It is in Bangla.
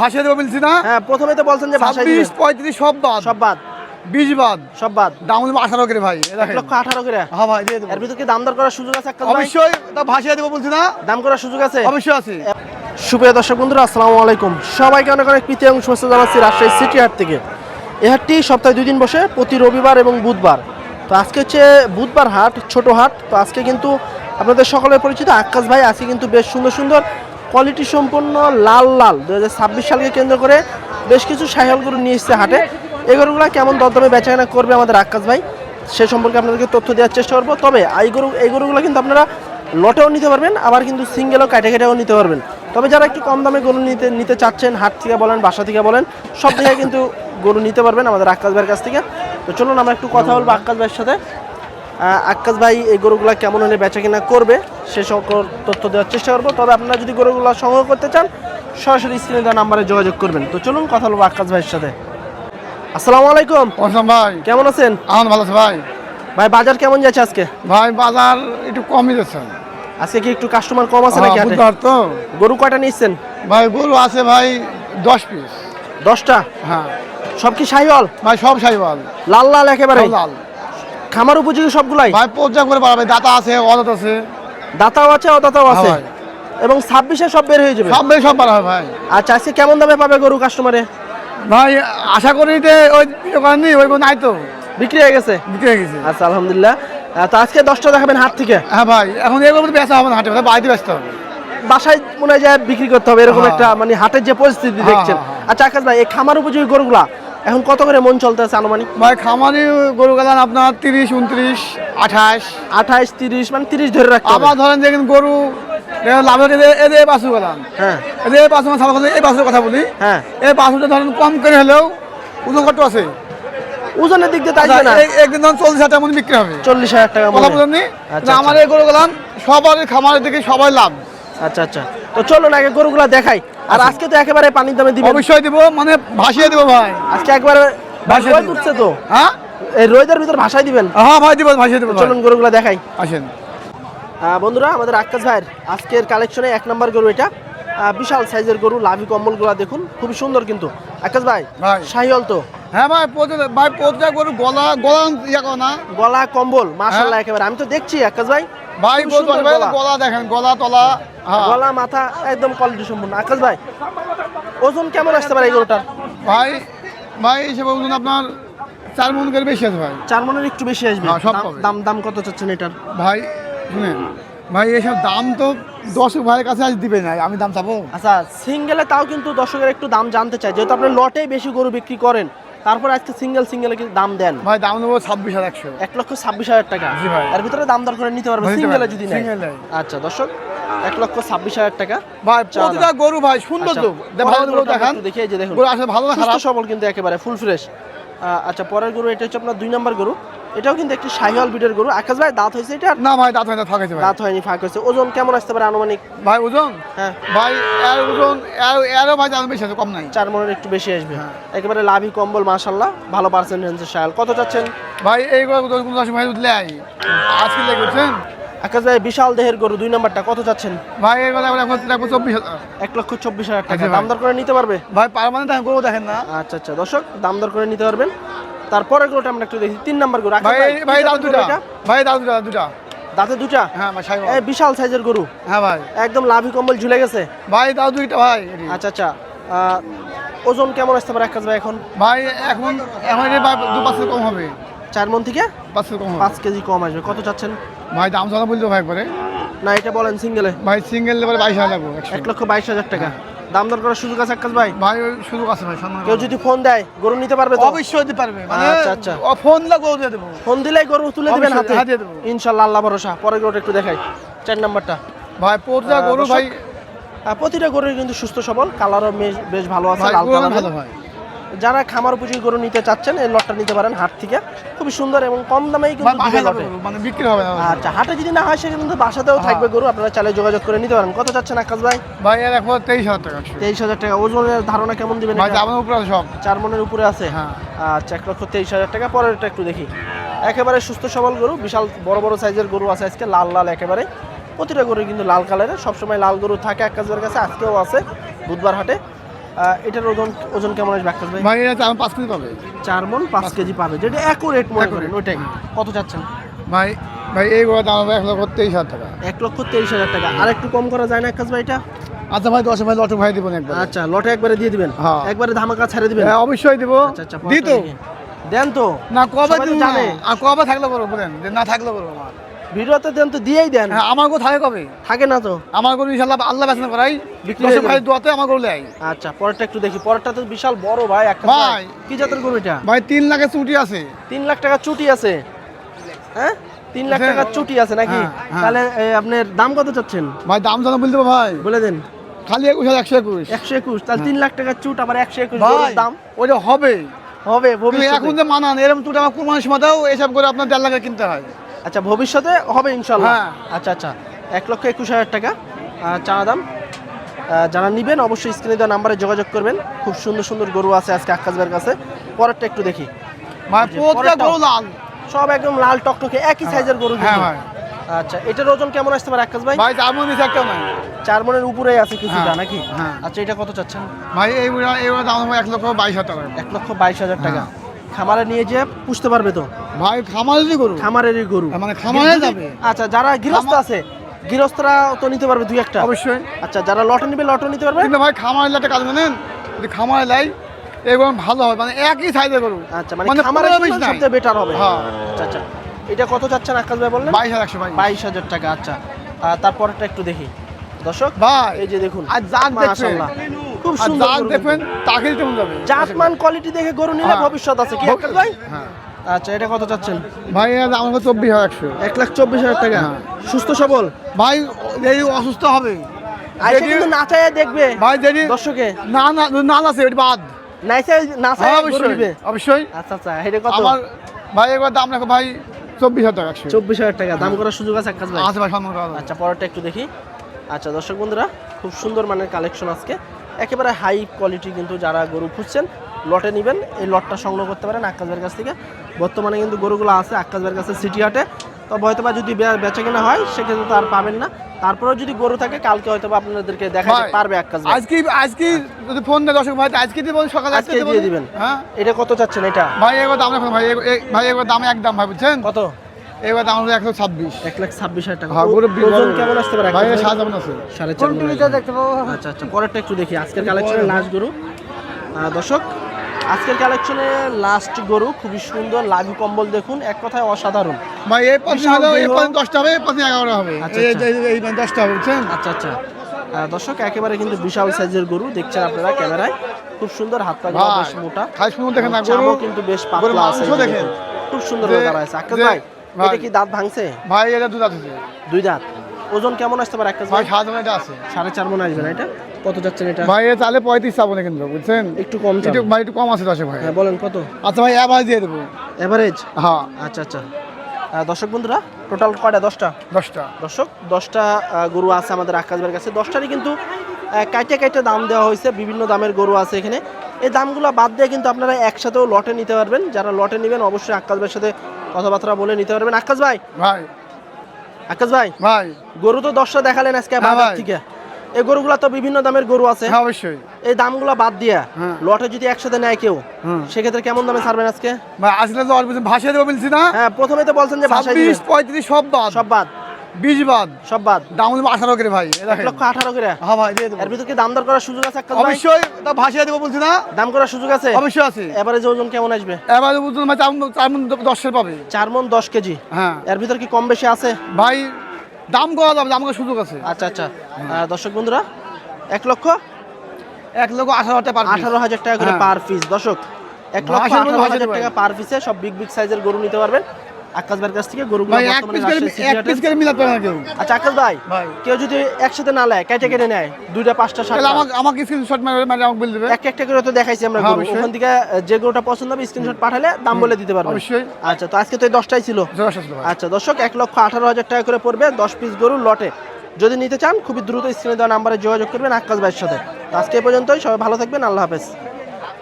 ভাসিয়ে দেবো বলছি না? হ্যাঁ প্রথমে তো বলছেন যে পঁয়ত্রিশ সব বাদ। সব বাদ। বিশ বাদ। সব বাদ। দাম দেবো আঠারো করে ভাই এ এক লক্ষ আঠারো করে? হ্যাঁ ভাই দিয়ে দেবো। এর ভিতর কি দাম দর করার সুযোগ আছে অবশ্যই তা ভাসিয়ে দেবো বলছি না? দাম করার সুযোগ আছে? অবশ্যই আছে। সুপ্রিয় দর্শক বন্ধুরা আসসালামু আলাইকুম। সবাইকে অনেক অনেক প্রীতি এবং শুভেচ্ছা জানাচ্ছি রাজশাহী সিটি হাট থেকে। এই হাটটি সপ্তাহে দুই দিন বসে প্রতি রবিবার এবং বুধবার। তো আজকে হচ্ছে বুধবার হাট ছোট হাট। তো আজকে কিন্তু আপনাদের সকলের পরিচিত আকাশ ভাই আজকে কিন্তু বেশ সুন্দর সুন্দর কোয়ালিটি সম্পন্ন লাল লাল। দু হাজার ছাব্বিশ সালকে কেন্দ্র করে বেশ কিছু সাইকেল গরু নিয়ে এসছে হাটে। এই গরুগুলো কেমন দরদামে বেচাকেনা করবে আমাদের আকাশ ভাই? সে সম্পর্কে আপনাদেরকে তথ্য দেওয়ার চেষ্টা করব। তবে এই গরু, এই গরুগুলো কিন্তু আপনারা লটেও নিতে পারবেন, আবার কিন্তু সিঙ্গেলও কাটে কেটেও নিতে পারবেন। তবে যারা একটু কম দামে গরু নিতে নিতে চাচ্ছেন, হাট থেকে বলেন, বাসা থেকে বলেন, সব জায়গায় কিন্তু গরু নিতে পারবেন আমাদের আকাশ ভাইয়ের কাছ থেকে। তো চলুন আমরা একটু কথা বলব আকাশ ভাইয়ের সাথে। আকাশ ভাই এই গরুগুলা কেমন হলে বেচা কিনা করবে? সে সকল তথ্য দেওয়ার চেষ্টা করব। তবে আপনারা যদি গরুগুলো সংগ্রহ করতে চান সরাসরি স্ক্রিনে দেওয়া নাম্বারে যোগাযোগ করবেন। তো চলুন কথা বলব আকাশ ভাইয়ের সাথে। আসসালামু আলাইকুম। অসম ভাই। কেমন আছেন? আনন্দ ভালো আছে ভাই। ভাই বাজার কেমন যাচ্ছে আজকে? ভাই বাজার একটু কমই যাচ্ছে। আজকে কি একটু কাস্টমার কম আছে নাকি? বুধবার তো। গরু কয়টা নিচ্ছেন? ভাই গরু আছে ভাই দশ পিস দশটা? হ্যাঁ। সব কি শাহিওয়াল ভাই সব সাইবাল লাল লাল একেবারে? লাল। খামার উপযোগী সবগুলাই? ভাই পর্যা করে বাড়াবে। দাতা আছে অদাত আছে। দাতাও আছে অদাতাও আছে? হ্যাঁ এবং ছাব্বিশে সব বের হয়ে যাবে? সব বেশ সব বাড়াবে ভাই। আচ্ছা আজকে কেমন দামে পাবে গরু কাস্টমারে ভাই আশা করি যে ওই দোকান নেই ওই নাই তো। বিক্রি হয়ে গেছে? বিক্রি হয়ে গেছে। আচ্ছা আলহামদুলিল্লাহ। তো আজকে দশটা দেখাবেন হাট থেকে? হ্যাঁ ভাই এখন এগুলো বেচা হবে না হাটে বাড়িতে ব্যস্ত হবে। বাসায় মনে হয় যায় বিক্রি করতে হবে এরকম হ্যাঁ। একটা মানে হাটের যে পরিস্থিতি হ্যাঁ, দেখছেন। আচ্ছা আকাশ ভাই এই খামার উপযোগী গরুগুলা এখন কত করে মন চলতে আছে আনুমানিক? ভাই খামারি গরু গেলাম আপনার তিরিশ উনত্রিশ আঠাশ। আঠাইশ তিরিশ মানে তিরিশ ধরে রাখতে আবার ধরেন দেখেন গরু লাভের এদের বাসু গেলাম হ্যাঁ। এদের বাসু কথা এই বাসুর কথা বলি। হ্যাঁ। এই বাসুটা ধরেন কম করে হলেও ওজন কত আছে? ওজনের দিক দিয়ে তাই না? একদিন ধরুন চল্লিশ হাজার মধ্যে বিক্রি হবে। চল্লিশ হাজার টাকা কথা। বলেননি আচ্ছা, আমার এই গরু গেলাম সবার খামারের দিকে সবাই লাভ। আচ্ছা আচ্ছা। তো চলুন আগে গরুগুলা দেখাই। আর আচ্ছা। আজকে তো একেবারে পানির দামে দিবেন। অবশ্যই দিব মানে ভাসিয়ে দিব ভাই। আজকে একবারে রোদ উঠছে তো? হ্যাঁ? এই রোদের ভিতর ভাষায় দিবেন? হ্যাঁ ভাই দিব ভাসিয়ে দিব চলুন গরুগুলা দেখাই। আসেন। বন্ধুরা আমাদের আকাশ ভাইয়ের আজকের কালেকশনে এক নাম্বার গরু এটা। বিশাল সাইজের গরু লাভি কম্বলগুলা দেখুন। খুবই সুন্দর কিন্তু। আকাশ ভাই। শাহিওল তো? হ্যাঁ ভাই প্রতি- ভাই প্রতিটা গরু গলা গলা ইয়ে না। গলা কম্বল মাশাল্লাহ হ্যাঁ। একেবারে। আমি তো দেখছি আকাশ ভাই ভাই ভাই গলা। দেখেন গলা তলা হ্যাঁ। গলা মাথা একদম কোয়ালিটি সম্পূর্ণ। আকাশ ভাই ওজন কেমন আসতে পারে এই গরুটার? ভাই ভাই হিসেবে বলুন আপনার চার মন করে বেশি আছে ভাই। চার মনের একটু বেশি আসবে। হ্যাঁ, দাম- দাম কত চাচ্ছেন এটার? ভাই শুনেন ভাই এসব দাম তো দর্শক ভাইয়ের কাছে আজ দিবে না আমি দাম চাবো। আচ্ছা সিঙ্গেলে তাও কিন্তু দর্শকের একটু দাম জানতে চাই। যেহেতু আপনি লটেই বেশি গরু বিক্রি করেন তারপর আজকে সিঙ্গেল সিঙ্গেল কিন্তু দাম দেন। ভাই দাম নেব ছাব্বিশ হাজার একশো। এক লক্ষ ছাব্বিশ হাজার টাকা। ভাই। এর ভিতরে দাম দর করে নিতে পারবে সিঙ্গেলে যদি নেয়। আচ্ছা দর্শক এক লক্ষ ছাব্বিশ হাজার টাকা। ভাই প্রতিটা গরু ভাই সুন্দর আচ্ছা, তো। ভালো গরু দেখান। দেখে যে দেখুন। গরু আসলে ভালো না খারাপ? সবল কিন্তু একেবারে ফুল ফ্রেশ আচ্ছা পরের গরু এটা হচ্ছে আপনার দুই নম্বর গরু। এটাও কিন্তু একটি শাহিওয়াল বিটের গরু। আকাশ ভাই দাঁত হয়েছে এটা? না ভাই দাঁত হয় না ফাঁকাইছে ভাই। দাঁত হয়নি ফাঁক হয়েছে। ওজন কেমন আসতে পারে আনুমানিক? ভাই ওজন? হ্যাঁ। ভাই এর ওজন এর- এরও ভাই দাম বেশি আছে কম নাই। চার মনের একটু বেশি আসবে। হ্যাঁ। একেবারে লাভি কম্বল মাশাল্লাহ ভালো পার্সেন্টেন্সের শায়াল কত চাচ্ছেন? ভাই এই গরু দশ ভাই উঠলে আজকে লেগে উঠছেন? আকাশ ভাই বিশাল দেহের গরু দুই নাম্বারটা কত চাচ্ছেন? ভাই এই কথা এখন রাখব চব্বিশ এক লক্ষ চব্বিশ হাজার টাকা। দাম দর করে নিতে পারবে? ভাই পারমানেন্ট গরু দেখেন না। আচ্ছা আচ্ছা দর্শক দাম দর করে নিতে পারবেন। তারপরে গরুটা আমরা একটু দেখি। তিন নাম্বার গরু ভাই ভাই, দাম দুটা ভাই দাম দুটা। দুটা দাঁতে দুটা। হ্যাঁ ভাই এই বিশাল সাইজের গরু। হ্যাঁ ভাই। একদম লাভি কম্বল ঝুলে গেছে। ভাই দাও দুইটা ভাই। আচ্ছা আচ্ছা আহ, ওজন কেমন আসতে পারে আকাশ ভাই এখন? ভাই এখন এখন দু পাঁচশো কম হবে। চার মন থেকে পাঁচশো কম পাঁচ কেজি কম আসবে। কত চাচ্ছেন? ভাই দাম চলা বলতো ভাই একবারে। না এটা বলেন সিঙ্গেলে ভাই সিঙ্গেল লেবার বাইশ হাজার এক লক্ষ বাইশ হাজার টাকা। দাম দর করার সুযোগ আছে আকাশ ভাই? ভাই সুযোগ আছে ভাই কেউ যদি ফোন দেয় গরু নিতে পারবে তো? অবশ্যই দিতে পারবে। মানে আচ্ছা, আচ্ছা। ও ফোন লাগবে ও দিয়ে দেবো। ফোন দিলেই গরু তুলে দিবেন হাতে? হাতে দেবো। ইনশাল্লাহ আল্লাহ ভরসা। পরের গরুটা একটু দেখাই। চার নাম্বারটা। ভাই প্রতিটা গরু ভাই প্রতিটা গরুর কিন্তু সুস্থ সবল কালারও বেশ ভালো আছে লাল কালার ভালো ভাই যারা খামার উপযোগী গরু নিতে চাচ্ছেন এই লটটা নিতে পারেন হাট থেকে। খুবই সুন্দর এবং কম দামেই কিন্তু দিবে লটে। মানে বিক্রি হবে আচ্ছা হাটে যদি না হয় সে কিন্তু বাসাতেও হ্যাঁ। থাকবে গরু আপনারা চাইলে যোগাযোগ করে নিতে পারেন। কত চাচ্ছেন আকাশ ভাই? ভাই এর এখন তেইশ হাজার টাকা। তেইশ হাজার টাকা। ওজনের ধারণা কেমন দিবেন ভাই এটা? উপরে আছে সব। চার মনের উপরে আছে? হ্যাঁ। আচ্ছা এক লক্ষ তেইশ হাজার টাকা। পরেরটা একটু দেখি। একেবারে সুস্থ সবল গরু বিশাল বড় বড় সাইজের গরু আছে আজকে লাল লাল একেবারে। প্রতিটা গরু কিন্তু লাল কালারের। সবসময় লাল গরু থাকে এক কাজের কাছে আজকেও আছে বুধবার হাটে। এটার ওজন ওজন কেমন আসবে আকাশ ভাই? ভাই এটা চার পাঁচ কেজি পাবে। চার মন পাঁচ কেজি পাবে। যেটা অ্যাকুরেট মনে করেন ওইটাই। কত চাচ্ছেন? ভাই ভাই এই গোড়া দাম হবে এক লক্ষ তেইশ হাজার টাকা। এক লক্ষ তেইশ হাজার টাকা। আর একটু কম করা যায় না আকাশ ভাই এটা? আচ্ছা ভাই দশ ভাই লটক ভাই দিবেন একবার। আচ্ছা লটে একবারে দিয়ে দিবেন? হ্যাঁ। একবারে ধামাকা ছেড়ে দিবেন? হ্যাঁ অবশ্যই দিব। আচ্ছা আচ্ছা পরেরটা দেখি। দেন তো। না কবে তো জানে। আর কবে থাকলে করব বলেন? না থাকলে করব আমার ভিডিওতে দেন তো দিয়েই দেন। হ্যাঁ আমার গো থাকে কবে? থাকে না তো। আমার গরু ইনশাল্লাহ আল্লাহ বেচনা করাই। বিক্রি ভাই দোয়াতে আমার গরু লাই আচ্ছা পরেরটা একটু দেখি। পরেরটা তো বিশাল বড় ভাই একটা ভাই। কি জাতের গরু এটা? ভাই তিন লাখের ছুটি আছে। তিন লাখ টাকা চুটি আছে। হ্যাঁ? তিন লাখ হ্যাঁ। চুটি আছে নাকি? হ্যাঁ, হ্যাঁ। তাহলে আপনার দাম কত চাচ্ছেন? ভাই দাম জানো বলতে ভাই। বলে দেন। খালি একুশ হাজার একশো একুশ। একশো একুশ। তাহলে তিন লাখ টাকা চুট আবার একশো একুশ দাম। ওইটা হবে। হবে এখন যে মানান এরকম চুট আমার কোরবানির সময় দাও এসব করে আপনার দেড় লাখে কিনতে হয়। আচ্ছা ভবিষ্যতে হবে ইনশাল্লাহ? হ্যাঁ। আচ্ছা আচ্ছা। এক লক্ষ একুশ হাজার টাকা চারা দাম। যারা নিবেন অবশ্যই স্ক্রিনে দেওয়া নাম্বারে যোগাযোগ করবেন। খুব সুন্দর সুন্দর গরু আছে আজকে আকাশ ভাইয়ের কাছে। পরেরটা একটু দেখি। ভাই লাল। সব একদম লাল টকটকে একই সাইজের গরু হ্যাঁ ভাই। আচ্ছা এটার ওজন কেমন আসতে পারে আকাশ ভাই? ভাই তার মধ্যে একটা নাই চার মনের উপরেই আছে কিছুটা হ্যাঁ, নাকি? হ্যাঁ। আচ্ছা এটা কত চাচ্ছেন? ভাই এইগুলো দাম হবে এক লক্ষ বাইশ হাজার টাকা। এক লক্ষ বাইশ হাজার টাকা। হ্যাঁ। খামারে নিয়ে যেয়ে পুষতে পারবে তো? ভাই খামারেরই গরু। খামারেরই গরু। মানে খামারে যাবে। আচ্ছা যারা গৃহস্থ আছে গৃহস্থরা তো নিতে পারবে দুই একটা? অবশ্যই। আচ্ছা যারা লটে নিবে লটে নিতে পারবে? কিন্তু ভাই খামারে একটা কাজ জানেন যদি খামারে লাই এগুলো ভালো হবে। মানে একই সাইজের গরু। আচ্ছা মানে বেশি নাই। সবচেয়ে বেটার হবে। হ্যাঁ। আচ্ছা আচ্ছা। এটা কত চাচ্ছেন আকাশ ভাই বললেন? বাইশ হাজার ভাই বাইশ। হাজার টাকা আচ্ছা। তারপরটা একটু দেখি। দর্শক ভাই এই যে দেখুন। আর যাক মাশাআল্লাহ। খুব সুন্দর দেখবেন তাকে দিতে মন যাবে জাতমান কোয়ালিটি দেখে গরু নিলে হ্যাঁ। ভবিষ্যৎ আছে কি? আকাশ ভাই? হ্যাঁ। আচ্ছা এটা কত চাচ্ছেন? ভাই দাম চব্বিশ হাজার একশো। এক লাখ চব্বিশ হাজার টাকা। হ্যাঁ। সুস্থ সবল? ভাই এই অসুস্থ হবে। কিন্তু না চাইয়া দেখবে ভাই যদি দর্শকে। না না না আছে ওটি বাদ। না চাই অবশ্যই অবশ্যই। আচ্ছা আচ্ছা এটা কত? আমার ভাই একবার দাম রাখো ভাই চব্বিশ হাজার টাকা চব্বিশ হাজার টাকা। দাম করার সুযোগ আছে আকাশ ভাই। আচ্ছা পরেরটা একটু দেখি। আচ্ছা দর্শক বন্ধুরা খুব সুন্দর মানের কালেকশন আজকে। একেবারে হাই কোয়ালিটি কিন্তু যারা গরু খুঁজছেন লটে নেবেন এই লটটা সংগ্রহ করতে পারেন আকাশবের কাছ থেকে। বর্তমানে কিন্তু গরুগুলো আছে আকাশবের কাছে সিটি হাটে তবে হয়তো বা যদি বেচা কেনা হয় সেক্ষেত্রে তো আর পাবেন না। তারপরেও যদি গরু থাকে কালকে হয়তো আপনাদেরকে দেখাতে পারবে ভাই। আজকে আজকে যদি ফোন দেয় দর্শক ভাই আজকে সকালে আজকে দিয়ে দিবেন? হ্যাঁ? এটা কত চাচ্ছেন এটা? ভাই এবার দাম ভাই এবার দাম একদম ভাই বুঝছেন? কত? এবার দাম হলো একশো ছাব্বিশ। এক লাখ ছাব্বিশ হাজার টাকা। হ্যাঁ ওজন কেমন আসতে পারে? ভাই সাত যেমন আছে। সাড়ে চার মণ আসবে। আচ্ছা আচ্ছা পরেরটা একটু দেখি। আজকের কালেকশনের লাস্ট গরু? দর্শক আজকের কালেকশনে লাস্ট গরু খুবই সুন্দর লাগু কম্বল দেখুন। এক কথায় অসাধারণ। ভাই এই পাশে হলো এই পাশে দশটা হবে এই পাশে এগারোটা হবে। আচ্ছা, এই- আচ্ছা। এই- এই দশটা হবে বুঝছেন? আচ্ছা আচ্ছা। দর্শক একেবারে কিন্তু বিশাল সাইজের গরু। দেখছেন আপনারা ক্যামেরায়? খুব সুন্দর হাত পা বেশ মোটা। দেখেন না গরু। কিন্তু বেশ পাতলা আছে দেখেন। খুব সুন্দর দাঁড়ায় আছে আকাশ ভাই। এটা কি দাঁত ভাঙছে? ভাই এটা দুধ আছে দুই দাঁত? ওজন কেমন আসতে পারে? আকাশ ভাই ভাই সাত এটা আছে। সাড়ে চার মনে আসবে না এটা? কত যাচ্ছেন এটা? ভাই এটা তাহলে পঁয়ত্রিশ চাবো না কিন্তু বুঝছেন? একটু কম একটু ভাই একটু কম আছে দশে ভাই। হ্যাঁ বলেন কত? আচ্ছা ভাই এবার দিয়ে দেবো। এভারেজ হ্যাঁ। আচ্ছা আচ্ছা। দর্শক বন্ধুরা টোটাল কয়টা? দশটা? দশটা। দর্শক দশটা গরু আছে আমাদের আকাশবের কাছে। দশটারই কিন্তু কাইটে কাইটে দাম দেওয়া হয়েছে। বিভিন্ন দামের গরু আছে এখানে। এই দামগুলো বাদ দিয়ে কিন্তু আপনারা একসাথেও লটে নিতে পারবেন। যারা লটে নেবেন অবশ্যই আকাশবের সাথে কথাবার্তা বলে নিতে পারবেন। আকাশ ভাই? ভাই। আকাশ ভাই? ভাই। গরু তো দশটা দেখালেন আজকে হ্যাঁ বাজার। থেকে। এই গরুগুলো তো বিভিন্ন দামের গরু আছে। হ্যাঁ অবশ্যই। এই দামগুলো বাদ দিয়ে হ্যাঁ। লটে যদি একসাথে নেয় কেউ। সেক্ষেত্রে কেমন দামে ছাড়বেন আজকে? ভাই আসলে তো অল্প ভাসিয়ে দেবো বলছি না? হ্যাঁ প্রথমে তো বলছেন যে ভাষায় ছাব্বিশ দিবেন। পঁয়ত্রিশ সব বাদ। সব বাদ। বিশ বাদ। সব বাদ। দাম আঠারো করে ভাই। এক লক্ষ আঠারো করে। হ্যাঁ ভাই দিয়ে দেবো। এর ভিতর কি দাম দর করার সুযোগ আছে অবশ্যই তা ভাসিয়ে দেবো বলছি না। দাম করার সুযোগ আছে? অবশ্যই আছে। এবারে যে ওজন কেমন আসবে? এবার ভাই চার মণ- চার দশের পাবে। চার মন দশ কেজি। হ্যাঁ। এর ভিতর কি কম বেশি আছে? ভাই দাম করা যাবে দাম করার সুযোগ আছে। আচ্ছা আচ্ছা। আহ, দর্শক বন্ধুরা এক লক্ষ? এক লক্ষ আঠারো হাজার টাকা আঠারো হাজার টাকা করে হ্যাঁ। পার পিস দর্শক এক লক্ষ আঠারো হাজার টাকা পার পিসে সব বিগ বিগ সাইজের গরু নিতে পারবেন। আকাশ ভাইয়ের কাছ থেকে গরুগুলো মিলাতে পারে না কেউ। আচ্ছা আকাশ ভাই কেউ যদি একসাথে না নেয় কেটে কেটে নেয় দুইটা পাঁচটা সাতটা। আমাকে আমাকে স্ক্রিনশট মেরে মানে আমাকে বলে দেবে। এক একটা করে তো দেখাইছি আমরা হ্যাঁ, গরু। ওখান থেকে যে গরুটা পছন্দ হবে স্ক্রিনশট পাঠালে দাম বলে দিতে পারব অবশ্যই। আচ্ছা তো আজকে তো এই দশটাই ছিল। আচ্ছা দর্শক এক লক্ষ আঠারো হাজার টাকা করে পড়বে দশ পিস গরু লটে। যদি নিতে চান খুবই দ্রুত স্ক্রিনে দেওয়া নাম্বারে যোগাযোগ করবেন আকাশ ভাইয়ের সাথে। আজকে পর্যন্তই সবাই ভালো থাকবেন আল্লাহ হাফেজ।